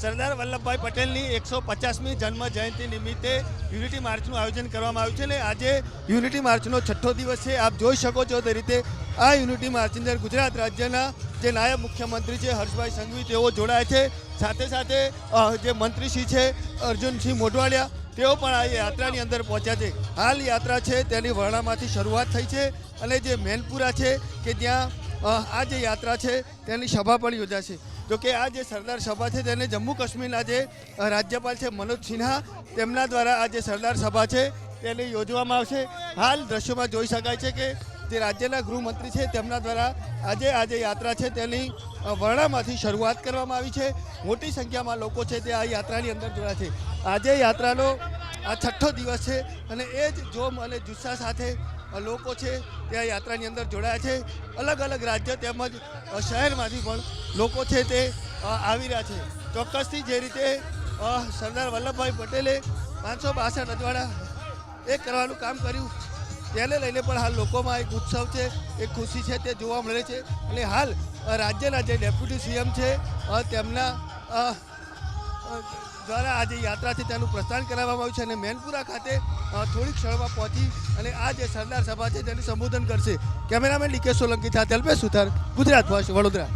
સરદાર વલ્લભભાઈ પટેલની એકસો પચાસમી જન્મ જયંતિ નિમિત્તે યુનિટી માર્ચનું આયોજન કરવામાં આવ્યું છે અને આજે યુનિટી માર્ચનો છઠ્ઠો દિવસ છે. આપ જોઈ શકો છો તે રીતે આ યુનિટી માર્ચની અંદર ગુજરાત રાજ્યના જે નાયબ મુખ્યમંત્રી છે, હર્ષભાઈ સંઘવી, તેઓ જોડાયા છે. સાથે સાથે જે મંત્રીશ્રી છે, અર્જુનસિંહ મોઢવાડિયા, તેઓ પણ આ યાત્રાની અંદર પહોંચ્યા છે. હાલ યાત્રા છે તેની વર્ણામાંથી શરૂઆત થઈ છે અને જે મેનપુરા છે કે ત્યાં આ જે યાત્રા છે, તેની સભા પણ યોજાશે જો કે આ જે સરદાર સભા છે, તેને જમ્મુ કાશ્મીરના જે રાજ્યપાલ છે, મનોજ સિન્હા, તેમના દ્વારા આ જે સરદાર સભા છે, તેને યોજવામાં આવશે. હાલ દ્રશ્યોમાં જોઈ શકાય છે કે જે રાજ્યના ગૃહમંત્રી છે, તેમના દ્વારા આજે આ જે યાત્રા છે, તેની વર્ણામાંથી શરૂઆત કરવામાં આવી છે. મોટી સંખ્યામાં લોકો છે, તે આ યાત્રાની અંદર જોડાયા છે. આજે યાત્રાનો આ છઠ્ઠો દિવસ છે અને એ જ જોમ અને જુસ્સા સાથે લોકો છે, તે આ યાત્રાની અંદર જોડાયા છે. અલગ અલગ રાજ્ય તેમજ શહેરમાંથી પણ લોકો છે તે આવી રહ્યા છે. ચોક્કસથી જે રીતે સરદાર વલ્લભભાઈ પટેલે પાંચસો બાસઠ અજવાળા એ કરવાનું કામ કર્યું, તેને લઈને પણ હાલ લોકોમાં એક ઉત્સવ છે, એક ખુશી છે તે જોવા મળે છે. અને હાલ રાજ્યના જે ડેપ્યુટી સીએમ છે તેમના દ્વારા આજે યાત્રાથી તેનું પ્રસ્થાન કરાવવામાં આવ્યું છે અને મેનપુરા ખાતે થોડીક ક્ષણમાં પહોંચી અને આ જે સરદાર સભા છે તેનું સંબોધન કરશે. કેમેરામેન ડીકે સોલંકી સાથે અલ્પેશ સુથાર, ગુજરાત ફર્સ્ટ વડોદરા.